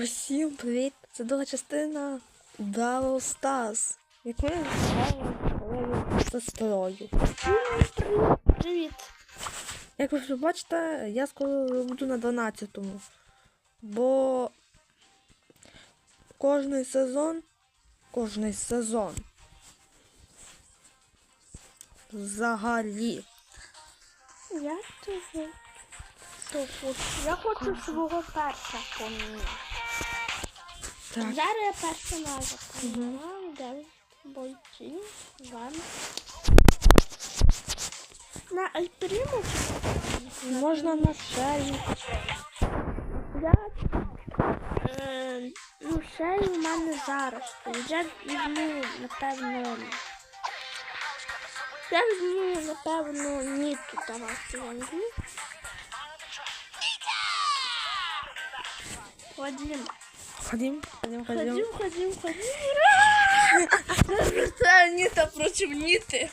Усім привіт! Це друга частина Brawl Stars. Як ми грали своєю сестрою. Привіт. Як ви вже бачите, я скоро буду на 12-му. Бо кожний сезон, кожний сезон взагалі. Я. Хочу? Я хочу свого перша поміняти. Так. Зараз я персонажа поміняю. Дев'ять бойців. Вам. На Альпріму Можна на шею. я. Е, ну, ще й у мене зараз. стоїть. Я візьму, напевно. Я візьму, напевно, Ніту давати я візьму. Ходім. Ходім, ходім, ходім. Ходім, ходім, ходім. Ніта проти Ніти.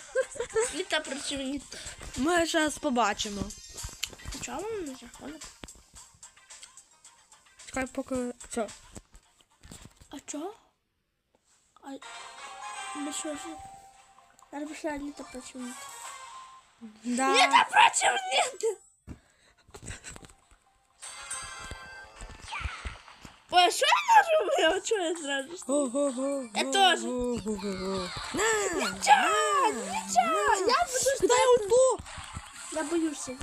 Ніта проти Ніти. Ми зараз побачимо. Чому не заходить? Чекай, поки. Все. А чого? А... Ну що ж? Зараз пішла Ніта проти Ніти. Да. Ніта проти Ніти! Чого я зразу? Я теж. Нічого, нічого, я буду Кидай ульту. Я боюся.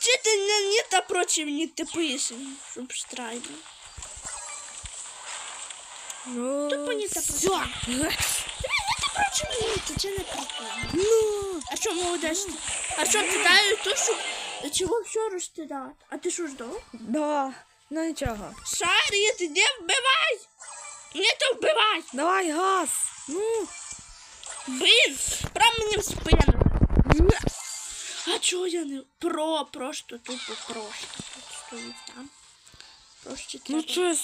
Чи ти не Ніта проти Ніти пишеш, щоб штрайдер? Ну, Тупо не та все. Ніта проти це не прикольно. Ну, А що молодець? А що ти ту, що... Чого все розтирати? А ти що ждав? да. Ну нічого. Шарі, ти не вбивай! Не то вбивай! Давай газ. Ну. Блін, прям мені в спину. А чого я не про, просто тупо просто. Стоїть там. Просто Ну треба.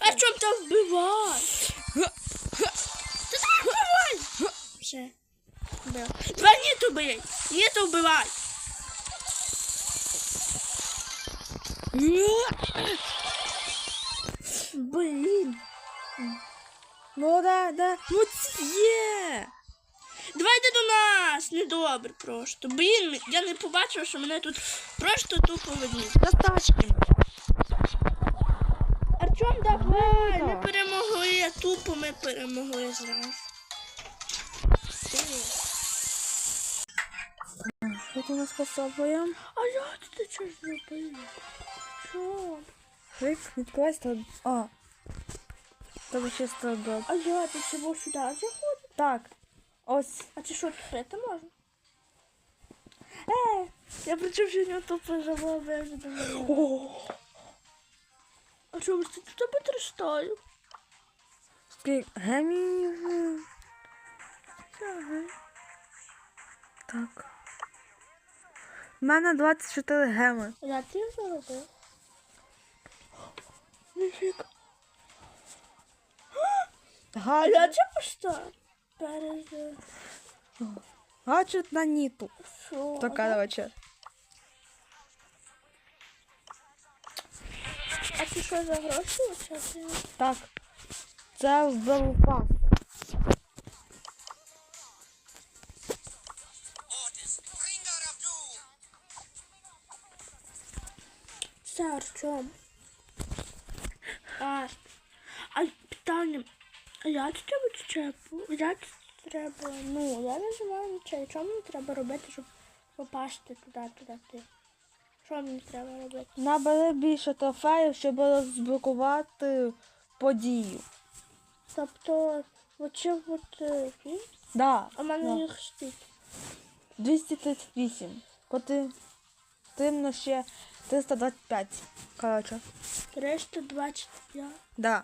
А чом там вбивай? Ти там вбивай! Все. Вбив. Давай Ніту бий! Ніту вбивай! Блін. Ну да, да. Ну є. Давай йди до нас! Недобре просто. Блін, я не побачив, що мене тут просто тупо ведуть. За тачки. Артем, давай! Ну, Ми перемогли, тупо ми перемогли зразу. Що ти нас пособуємо? А як ти це зробив? Чого? Клик, відкривай стад. А. Тебе ще стадок. А я ти чого сюди заходить? Так. Ось. А це що, відкрити можна? Е, я причому, що забула, я вже думала. А чому ж ти тут потрястаю? Скільки гемів. Так. У мене 24 геми. Я ти заробив. Ніфіг. А Гаджет, я це поставив? Перед... гаджет на ніту. Що? То короче. А це що за гроші? Оце? Так. Це вбивпас. Це Артем. А, а питання. Як тебе чепу? Як треба? Ну, я не знаю нічого. Що мені треба робити, щоб попасти туди, туди, ти? Що мені треба робити? Набери більше трофеїв, щоб розблокувати подію. Тобто, оце от е, м? Да. а в мене да. їх стільки. 238. Потрібно ще 325. Коротше. 325. Да.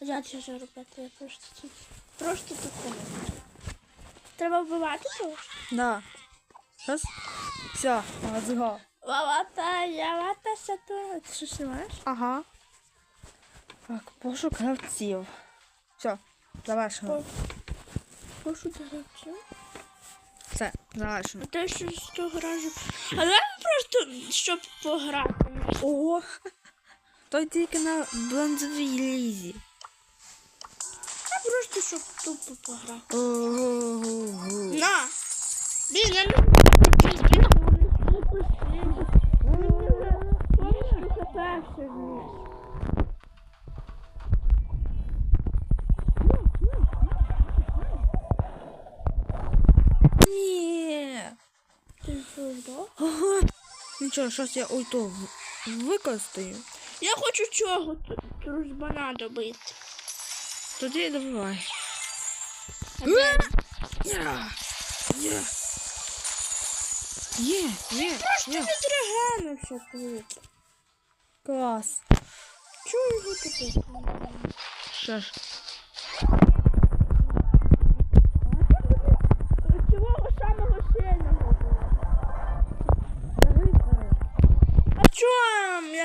Як це робити? Я просто тут. Просто тут Треба вбивати? Да. Раз. Все, go. Вавата, я вата сату. Ти що знімаєш? Ага. Так, пошук гравців. Все, завершено. Прошу дирекцію. Все. А те, що з того разу. Але просто щоб пограти. Ого. Той тільки на бронзовій лізі. А просто щоб тупо пограти. Ого. На! Блін, я не Ні. Ага. Нічого, щось я ой то в- використаю. Я хочу чого тут дружбана добити. Тоді давай. А де? Є. Є. Є, є, є. Відрегенився тут. Клас. Чого його тут? Що ж.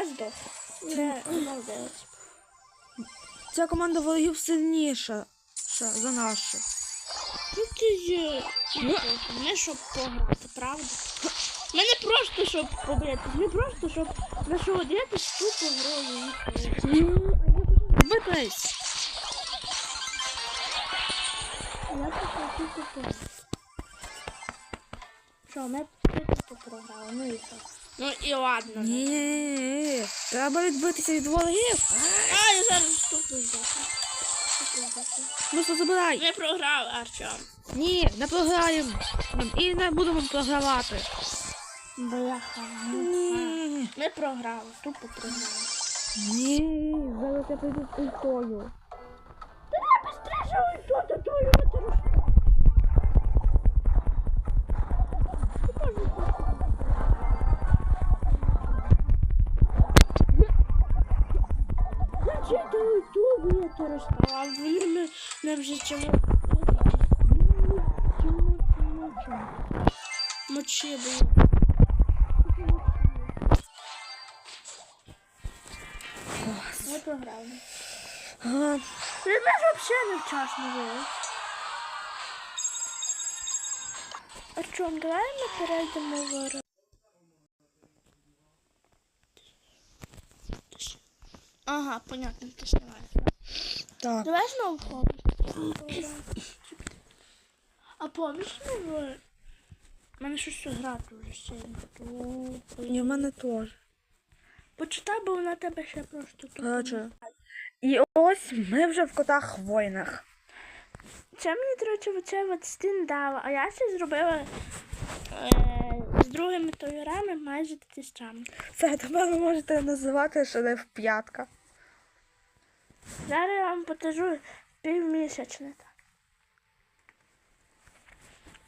Здох. Це молодець. Ця команда ворогів сильніша за нашу. Ну ти є. Не щоб пограти, правда? Ми не просто щоб побити, не просто щоб насолодитись тупо грою. Виклись. Я просто тупо. Що, ми програли, ну і що? Ну і ладно. Ні. Треба відбитися від ворогів. А, я зараз. Тупо здохну. Просто забирай. Ми програли, Артем. Ні, не програємо. І не будемо програвати. Бляха. Ні. Ми програли, тупо програли. Ні. Зараз я прийду з ультою. Я быстрее ульту, та твою матеру. Ульту виторостав, а він ми вже чому. Мочи було. Ми програли. Ага. Ти ж взагалі невчасно вивез. Артем, давай ми перейдемо в Ага, понятно, ти знімаєш. Так. Давай знову хобі. А помніш ми в... У мене щось грати вже сильно. І в мене теж. Почитай, бо вона тебе ще просто. Коротше. І ось ми вже в котах воїнах. Це мені, до речі, оце от стін дала, а я це зробила е, з другими товарами майже самі. Це тепер ви можете називати шериф п'ятка. Зараз я вам покажу півмісячне.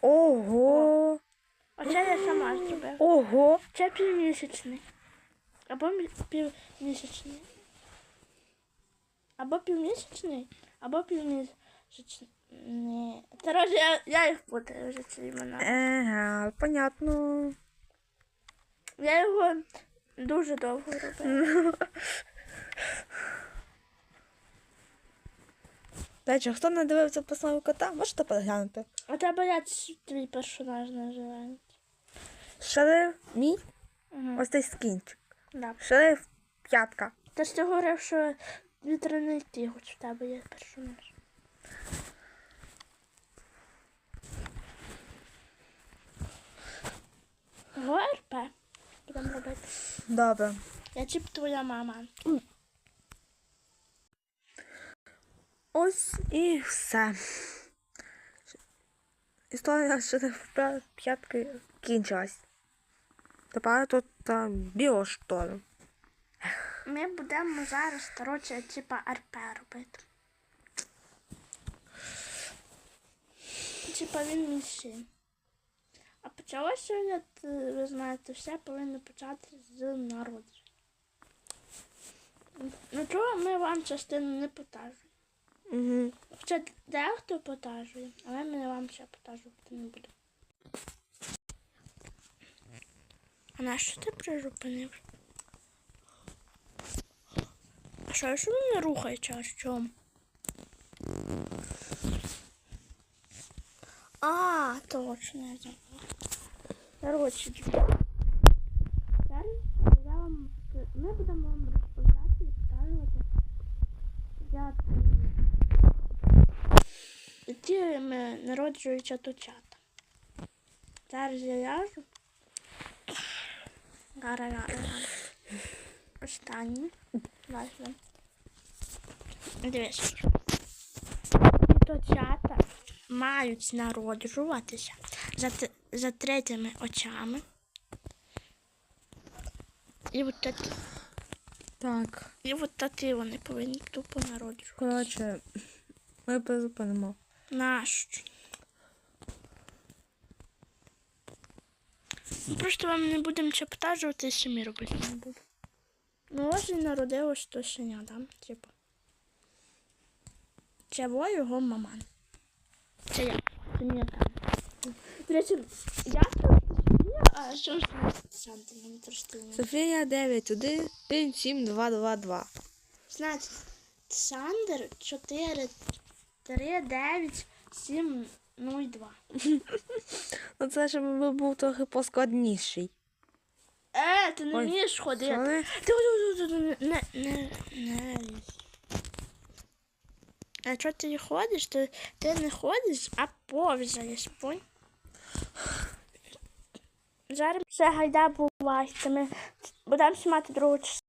Ого. Оце я сама зробила. Ого. Це півмісячний. Або півмісячний. Або півмісячний, або півмісячний. Ні. Коротше, я, я їх путаю вже ці імена. Ага, понятно. Я його дуже довго робила. До речі, хто не дивився пославу кота, можете переглянути. А тебе як твій персонаж називається? Шериф мій, Угу. ось цей скінчик. Да. Шериф п'ятка. Ти ж ти говорив, що вітряний тігоч в тебе є персонаж. ГРП. Будемо робити. Добре. Я чіп твоя мама. Ось і все. Історія шериф п'ятки кінчилась. Тепер тут та біошторм. Ми будемо зараз, коротше, типа РП робити. Типа він мій А почалося, як е, ви знаєте, все повинно почати з народження. Ну чого ми вам частину не покажемо? Угу. Хоча дехто покажує, але ми вам ще покажувати не будемо. А на що ти призупинив? А що, що він не рухається, а що? А, точно, я забула. Коротше, дівчата. Зараз я вам, ми будемо вам розповідати і показувати, як які ми народжуються дочата. Зараз я ляжу. Гара, гара, гара. Останнє. Важно. Дивись. Дочата мають народжуватися за, за третіми очами. І от такі, Так. і от такі вони повинні тупо народжувати. Коротше, ми призупинимо. Нащо? Ну, Просто вам не будемо чептажувати і самі робити не буду. Ну, ось і народилось то щеня, да? Типу. Це во його маман. Це я. Це мені там. До речі, я Софія, а що ж Санта мені трошки не Софія 9, 1, 1, 7, 2, 2, 2. Значить, Сандер 4, 3, 9, 7, 0, 2. Ну це щоб був трохи поскладніший. Е, ти не Ой, вмієш ходити. Ти не, не, не. А якщо ти ходиш, то ти не ходиш, а повзаєш, понь? Зараз все гайда. Ми будемо знімати другу частину.